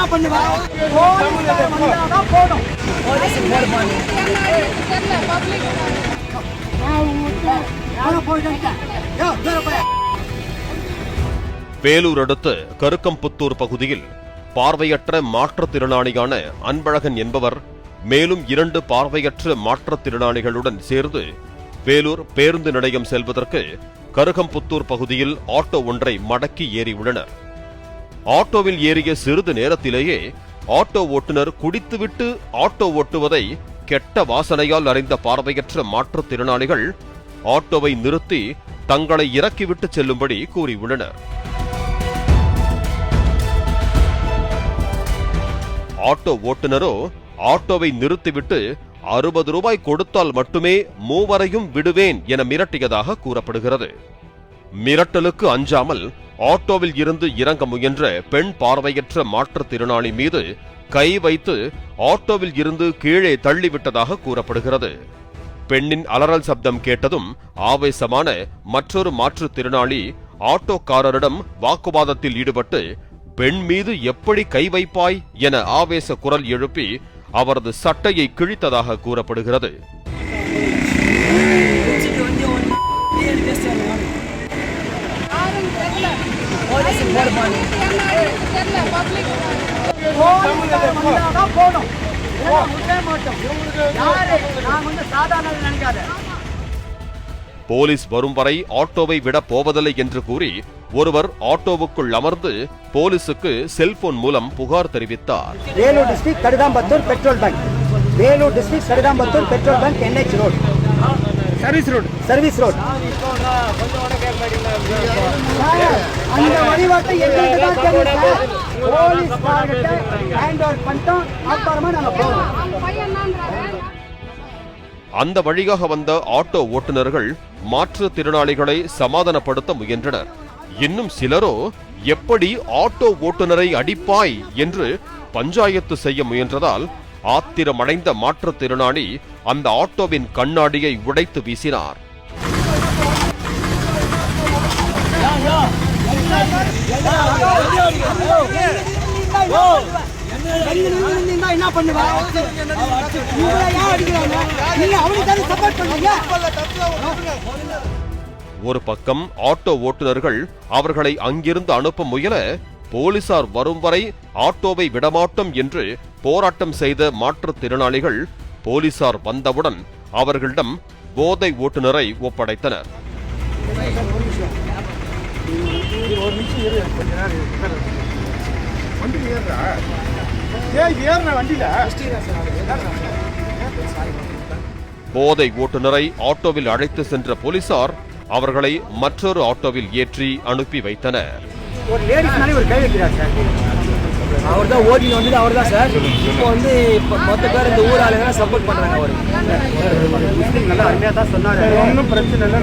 என்ன வேலூர் அடுத்த கருக்கம்புத்தூர் பகுதியில் பார்வையற்ற மாற்றுத்திறனாளியான அன்பழகன் என்பவர் மேலும் இரண்டு பார்வையற்ற மாற்றுத்திறனாளிகளுடன் சேர்ந்து வேலூர் பேருந்து நிலையம் செல்வதற்கு கருகம்புத்தூர் பகுதியில் ஆட்டோ ஒன்றை மடக்கி ஏறியுள்ளனர். ஆட்டோவில் ஏறிய சிறிது நேரத்திலேயே ஆட்டோ ஓட்டுநர் குடித்துவிட்டு ஆட்டோ ஓட்டுவதை கெட்ட வாசனையால் அறிந்த பார்வையற்ற மாற்றுத்திறனாளிகள் ஆட்டோவை நிறுத்தி தங்களை இறக்கிவிட்டு செல்லும்படி கூறியுள்ளனர் ஆட்டோ ஓட்டுநரோ ஆட்டோவை நிறுத்திவிட்டு அறுபது ரூபாய் கொடுத்தால் மட்டுமே மூவரையும் விடுவேன் என மிரட்டியதாக கூறப்படுகிறது. மிரட்டலுக்கு அஞ்சாமல் ஆட்டோவில் இருந்து இறங்க முயன்ற பெண் பார்வையற்ற மாற்றுத்திறனாளி மீது கை வைத்து ஆட்டோவில் இருந்து கீழே தள்ளிவிட்டதாக கூறப்படுகிறது. பெண்ணின் அலறல் சப்தம் கேட்டதும் ஆவேசமான மற்றொரு மாற்றுத்திறனாளி ஆட்டோக்காரரிடம் வாக்குவாதத்தில் ஈடுபட்டு பெண் மீது எப்படி கை வைப்பாய்? என ஆவேச குரல் எழுப்பி அவரது சட்டையை கிழித்ததாக கூறப்படுகிறது. நினைக்காத போலீஸ் வரும் வரை ஆட்டோவை விட போவதில்லை என்று கூறி ஒருவர் ஆட்டோவுக்குள் அமர்ந்து போலீசுக்கு செல்போன் மூலம் புகார் தெரிவித்தார். Vellore district Kaduthambathur petrol bunk. Vellore district Kaduthambathur petrol bunk NH road. Service road. Service road. அந்த வழிபாட்டை எங்களுக்கு தான் தெரியும் சார் போலீஸ்காரர்கிட்ட ஹேண்ட் ஓவர் பண்ணிட்டோம். அப்புறமா நாங்கள் போகிறோம் அந்த வழியாக வந்த ஆட்டோ ஓட்டுநர்கள் மாற்றுத்திறனாளிகளை சமாதானப்படுத்த முயன்றனர். இன்னும் சிலரோ எப்படி ஆட்டோ ஓட்டுநரை அடிப்பாய் என்று பஞ்சாயத்து செய்ய முயன்றதால் ஆத்திரமடைந்த மாற்றுத்திறனாளி அந்த ஆட்டோவின் கண்ணாடியை உடைத்து வீசினார். ஒரு பக்கம் ஆட்டோ ஓட்டுநர்கள் அவர்களை அங்கிருந்து அனுப்ப முயல போலீசார் வரும் வரை ஆட்டோவை விடமாட்டோம் என்று போராட்டம் செய்த மாற்றுத்திறனாளிகள் போலீசார் வந்தவுடன் அவர்களிடம் போதை ஓட்டுநரை ஒப்படைத்தனர். போதை ஓட்டுநரை ஆட்டோவில் அழைத்து சென்ற போலீசார் அவர்களை மற்றொரு ஆட்டோவில் ஏற்றி அனுப்பி வைத்தனர். ஒரு லேடிஸ் மேலே ஒரு கை வைக்கிறார் சார். அவர் தான் ஓட்டின்னு வந்தது அவர் தான் சார். இப்போ வந்து இப்போ மொத்த பேர் இந்த ஊர் ஆளுங்க சப்போர்ட் பண்றாங்க அவருக்கு நல்லா அருமையாக தான் சொன்னார். ஒன்றும் பிரச்சனை இல்லை